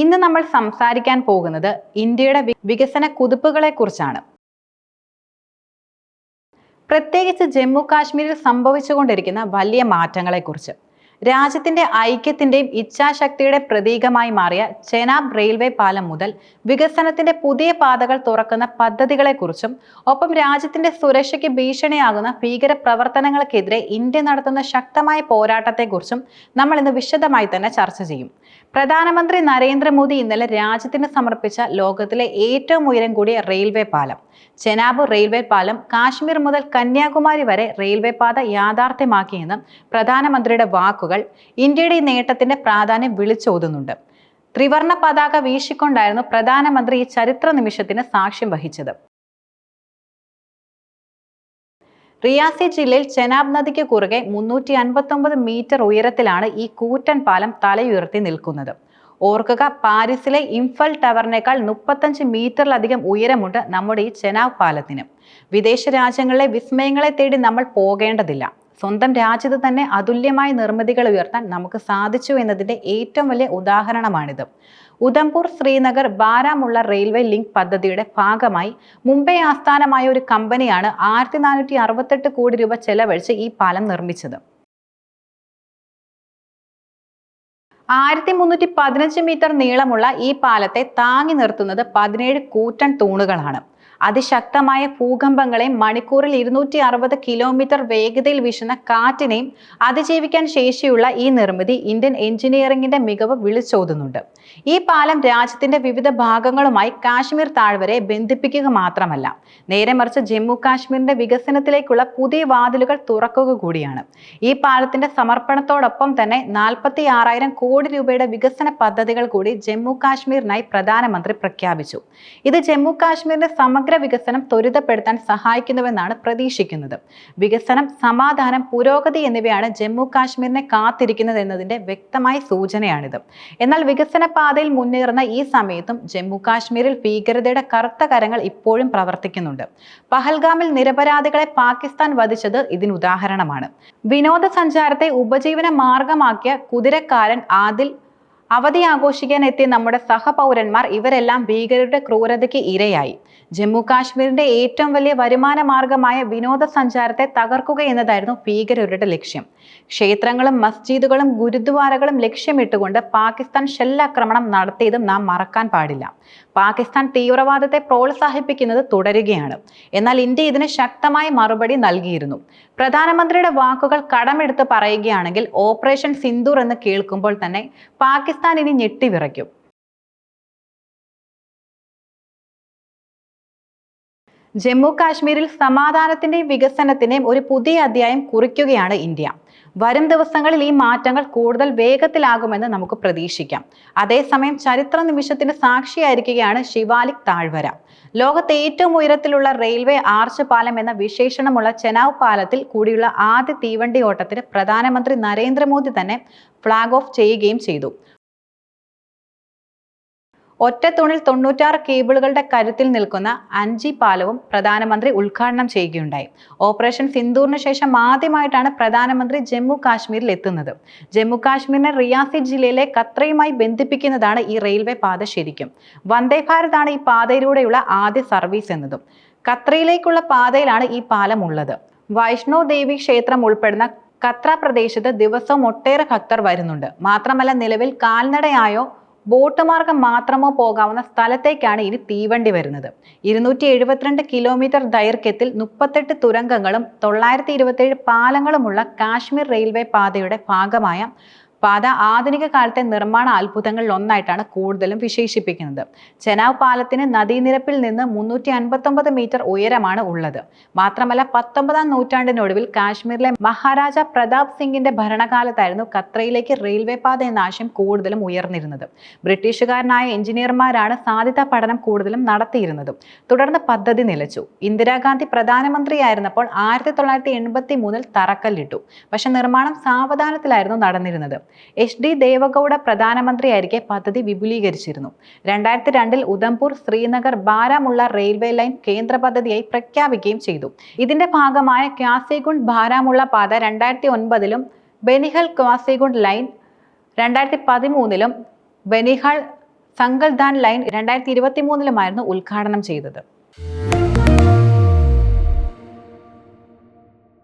ഇന്ന് നമ്മൾ സംസാരിക്കാൻ പോകുന്നത് ഇന്ത്യയുടെ വികസന കുതിപ്പുകളെ കുറിച്ചാണ് പ്രത്യേകിച്ച് ജമ്മു കാശ്മീരിൽ സംഭവിച്ചുകൊണ്ടിരിക്കുന്ന വലിയ മാറ്റങ്ങളെക്കുറിച്ച്. രാജ്യത്തിന്റെ ഐക്യത്തിന്റെയും ഇച്ഛാശക്തിയുടെ പ്രതീകമായി മാറിയ ചെനാബ് റെയിൽവേ പാലം മുതൽ വികസനത്തിന്റെ പുതിയ പാതകൾ തുറക്കുന്ന പദ്ധതികളെക്കുറിച്ചും ഒപ്പം രാജ്യത്തിന്റെ സുരക്ഷയ്ക്ക് ഭീഷണിയാകുന്ന ഭീകര പ്രവർത്തനങ്ങൾക്കെതിരെ ഇന്ത്യ നടത്തുന്ന ശക്തമായ പോരാട്ടത്തെക്കുറിച്ചും നമ്മൾ ഇന്ന് വിശദമായി തന്നെ ചർച്ച ചെയ്യും. പ്രധാനമന്ത്രി നരേന്ദ്രമോദി ഇന്നലെ രാജ്യത്തിന് സമർപ്പിച്ച ലോകത്തിലെ ഏറ്റവും ഉയരം കൂടിയ റെയിൽവേ പാലം. ചെനാബ് റെയിൽവേ പാലം കാശ്മീർ മുതൽ കന്യാകുമാരി വരെ റെയിൽവേ പാത യാഥാർത്ഥ്യമാക്കിയെന്നും പ്രധാനമന്ത്രിയുടെ വാക്കുകൾ ഇന്ത്യയുടെ ഈ നേട്ടത്തിന്റെ പ്രാധാന്യം വിളിച്ചോതുന്നുണ്ട്. ത്രിവർണ പതാക വീശിക്കൊണ്ടായിരുന്നു പ്രധാനമന്ത്രി ഈ ചരിത്ര നിമിഷത്തിന് സാക്ഷ്യം വഹിച്ചത്. റിയാസി ജില്ലയിൽ ചെനാബ് നദിക്ക് കുറുകെ മുന്നൂറ്റി അൻപത്തൊമ്പത് മീറ്റർ ഉയരത്തിലാണ് ഈ കൂറ്റൻ പാലം തലയുയർത്തി നിൽക്കുന്നത്. ഓർക്കുക പാരീസിലെ ഇംഫൽ ടവറിനേക്കാൾ മുപ്പത്തഞ്ച് മീറ്ററിലധികം ഉയരമുണ്ട് നമ്മുടെ ഈ ചെനാബ് പാലത്തിന്. വിദേശ രാജ്യങ്ങളിലെ വിസ്മയങ്ങളെ തേടി നമ്മൾ പോകേണ്ടതില്ല. സ്വന്തം രാജ്യത്ത് തന്നെ അതുല്യമായ നിർമ്മിതികൾ ഉയർത്താൻ നമുക്ക് സാധിച്ചു എന്നതിന്റെ ഏറ്റവും വലിയ ഉദാഹരണമാണിത്. ഉധംപൂർ ശ്രീനഗർ ബാരാമുള്ള റെയിൽവേ ലിങ്ക് പദ്ധതിയുടെ ഭാഗമായി മുംബൈ ആസ്ഥാനമായ ഒരു കമ്പനിയാണ് ആയിരത്തി നാനൂറ്റി അറുപത്തെട്ട് കോടി രൂപ ചെലവഴിച്ച് ഈ പാലം നിർമ്മിച്ചത്. ആയിരത്തി മുന്നൂറ്റി പതിനഞ്ച് മീറ്റർ നീളമുള്ള ഈ പാലത്തെ താങ്ങി നിർത്തുന്നത് പതിനേഴ് കൂറ്റൻ തൂണുകളാണ്. അതിശക്തമായ ഭൂകമ്പങ്ങളെയും മണിക്കൂറിൽ ഇരുന്നൂറ്റി അറുപത് കിലോമീറ്റർ വേഗതയിൽ വീശുന്ന കാറ്റിനെയും അതിജീവിക്കാൻ ശേഷിയുള്ള ഈ നിർമ്മിതി ഇന്ത്യൻ എഞ്ചിനീയറിംഗിന്റെ മികവ് വിളിച്ചോതുന്നുണ്ട്. ഈ പാലം രാജ്യത്തിന്റെ വിവിധ ഭാഗങ്ങളുമായി കാശ്മീർ താഴ്വരെ ബന്ധിപ്പിക്കുക മാത്രമല്ല നേരെ മറിച്ച് ജമ്മു കാശ്മീരിന്റെ വികസനത്തിലേക്കുള്ള പുതിയ വാതിലുകൾ തുറക്കുക കൂടിയാണ്. ഈ പാലത്തിന്റെ സമർപ്പണത്തോടൊപ്പം തന്നെ നാൽപ്പത്തി ആറായിരം കോടി രൂപയുടെ വികസന പദ്ധതികൾ കൂടി ജമ്മു കാശ്മീരിനായി പ്രധാനമന്ത്രി പ്രഖ്യാപിച്ചു. ഇത് ജമ്മു കാശ്മീരിന്റെ സമഗ്ര വികസനം ത്വരിതപ്പെടുത്താൻ സഹായിക്കുന്നുവെന്നാണ് പ്രതീക്ഷിക്കുന്നത്. വികസനം സമാധാനം പുരോഗതി എന്നിവയാണ് ജമ്മു കാശ്മീരിനെ കാത്തിരിക്കുന്നത് എന്നതിന്റെ വ്യക്തമായ സൂചനയാണിത്. എന്നാൽ വികസന പാതയിൽ മുന്നേറുന്ന ഈ സമയത്തും ജമ്മു കാശ്മീരിൽ ഭീകരതയുടെ കറുത്ത കരങ്ങൾ ഇപ്പോഴും പ്രവർത്തിക്കുന്നുണ്ട്. പഹൽഗാമിൽ നിരപരാധികളെ പാകിസ്ഥാൻ വധിച്ചത് ഇതിന് ഉദാഹരണമാണ്. വിനോദസഞ്ചാരത്തെ ഉപജീവന മാർഗമാക്കിയ കുതിരക്കാരൻ ആദിൽ അവധി ആഘോഷിക്കാൻ എത്തിയ നമ്മുടെ സഹപൗരന്മാർ ഇവരെല്ലാം ഭീകരരുടെ ക്രൂരതയ്ക്ക് ഇരയായി. ജമ്മു കാശ്മീരിന്റെ ഏറ്റവും വലിയ വരുമാന മാർഗമായ വിനോദസഞ്ചാരത്തെ തകർക്കുക എന്നതായിരുന്നു ഭീകരരുടെ ലക്ഷ്യം. ക്ഷേത്രങ്ങളും മസ്ജിദുകളും ഗുരുദ്വാരകളും ലക്ഷ്യമിട്ടുകൊണ്ട് പാകിസ്ഥാൻ ഷെല്ലാക്രമണം നടത്തിയതും നാം മറക്കാൻ പാടില്ല. പാകിസ്ഥാൻ തീവ്രവാദത്തെ പ്രോത്സാഹിപ്പിക്കുന്നത് തുടരുകയാണ്. എന്നാൽ ഇന്ത്യ ഇതിന് ശക്തമായ മറുപടി നൽകിയിരുന്നു. പ്രധാനമന്ത്രിയുടെ വാക്കുകൾ കടമെടുത്ത് പറയുകയാണെങ്കിൽ ഓപ്പറേഷൻ സിന്ദൂർ എന്ന് കേൾക്കുമ്പോൾ തന്നെ പാകിസ്ഥാൻ ഇനി ഞെട്ടിവിറയ്ക്കും ജമ്മു കാശ്മീരിൽ സമാധാനത്തിന്റെയും വികസനത്തിന്റെയും ഒരു പുതിയ അധ്യായം കുറിക്കുകയാണ് ഇന്ത്യ. വരും ദിവസങ്ങളിൽ ഈ മാറ്റങ്ങൾ കൂടുതൽ വേഗത്തിലാകുമെന്ന് നമുക്ക് പ്രതീക്ഷിക്കാം. അതേസമയം ചരിത്ര നിമിഷത്തിന് സാക്ഷിയായിരിക്കുകയാണ് ശിവാലിക് താഴ്വര. ലോകത്തെ ഏറ്റവും ഉയരത്തിലുള്ള റെയിൽവേ ആർച്ച് പാലം എന്ന വിശേഷണമുള്ള ചെനാവ് പാലത്തിൽ കൂടിയുള്ള ആദ്യ തീവണ്ടി ഓട്ടത്തിന് പ്രധാനമന്ത്രി നരേന്ദ്രമോദി തന്നെ ഫ്ളാഗ് ഓഫ് ചെയ്യുകയും ചെയ്തു. ഒറ്റ തൂണിൽ തൊണ്ണൂറ്റാറ് കേബിളുകളുടെ കരുത്തിൽ നിൽക്കുന്ന അഞ്ചി പാലവും പ്രധാനമന്ത്രി ഉദ്ഘാടനം ചെയ്യുകയുണ്ടായി. ഓപ്പറേഷൻ സിന്ദൂറിന് ശേഷം ആദ്യമായിട്ടാണ് പ്രധാനമന്ത്രി ജമ്മു കാശ്മീരിൽ എത്തുന്നത്. ജമ്മു കാശ്മീരിനെ റിയാസി ജില്ലയിലെ ഖത്രയുമായി ബന്ധിപ്പിക്കുന്നതാണ് ഈ റെയിൽവേ പാത ശരിക്കും. വന്ദേ ഭാരത് ആണ് ഈ പാതയിലൂടെയുള്ള ആദ്യ സർവീസ് എന്നതും. കത്രയിലേക്കുള്ള പാതയിലാണ് ഈ പാലം ഉള്ളത്. വൈഷ്ണോ ദേവി ക്ഷേത്രം ഉൾപ്പെടുന്ന കത്ര പ്രദേശത്ത് ദിവസവും ഒട്ടേറെ ഭക്തർ വരുന്നുണ്ട്. മാത്രമല്ല നിലവിൽ കാൽനടയായോ ബോട്ട് മാർഗം മാത്രമോ പോകാവുന്ന സ്ഥലത്തേക്കാണ് ഇനി തീവണ്ടി വരുന്നത്. ഇരുന്നൂറ്റി എഴുപത്തിരണ്ട് കിലോമീറ്റർ ദൈർഘ്യത്തിൽ മുപ്പത്തെട്ട് തുരങ്കങ്ങളും തൊള്ളായിരത്തി ഇരുപത്തേഴ് പാലങ്ങളുമുള്ള കാശ്മീർ റെയിൽവേ പാതയുടെ ഭാഗമായ പാത ആധുനിക കാലത്തെ നിർമ്മാണ അത്ഭുതങ്ങളിൽ ഒന്നായിട്ടാണ് കൂടുതലും വിശേഷിപ്പിക്കുന്നത്. ചെനാവ് പാലത്തിന് നദീനിരപ്പിൽ നിന്ന് മുന്നൂറ്റി അൻപത്തൊമ്പത് മീറ്റർ ഉയരമാണ് ഉള്ളത്. മാത്രമല്ല പത്തൊമ്പതാം നൂറ്റാണ്ടിനൊടുവിൽ കാശ്മീരിലെ മഹാരാജ പ്രതാപ് സിംഗിന്റെ ഭരണകാലത്തായിരുന്നു കത്രയിലേക്ക് റെയിൽവേ പാത എന്ന ആശയം കൂടുതലും ഉയർന്നിരുന്നത്. ബ്രിട്ടീഷുകാരനായ എഞ്ചിനീയർമാരാണ് സാധ്യതാ പഠനം കൂടുതലും നടത്തിയിരുന്നതും. തുടർന്ന് പദ്ധതി നിലച്ചു. ഇന്ദിരാഗാന്ധി പ്രധാനമന്ത്രിയായിരുന്നപ്പോൾ ആയിരത്തി തൊള്ളായിരത്തി എൺപത്തി മൂന്നിൽ തറക്കല്ലിട്ടു. പക്ഷെ നിർമ്മാണം സാവധാനത്തിലായിരുന്നു നടന്നിരുന്നത്. എച്ച് ഡി ദേവഗൌഡ പ്രധാനമന്ത്രിയായിരിക്കെ പദ്ധതി വിപുലീകരിച്ചിരുന്നു. രണ്ടായിരത്തി രണ്ടിൽ ഉദംപൂർ ശ്രീനഗർ ബാരാമുള്ള റെയിൽവേ ലൈൻ കേന്ദ്ര പദ്ധതിയായി പ്രഖ്യാപിക്കുകയും ചെയ്തു. ഇതിന്റെ ഭാഗമായ ക്യാസിഗുണ്ട് ബാരാമുള്ള പാത രണ്ടായിരത്തി ഒൻപതിലും ബെനിഹൽ ക്വാസിഗുണ്ട് ലൈൻ രണ്ടായിരത്തി പതിമൂന്നിലും ബെനിഹൾ സങ്കൽദാൻ ലൈൻ രണ്ടായിരത്തി ഇരുപത്തി മൂന്നിലുമായിരുന്നു ഉദ്ഘാടനം ചെയ്തത്.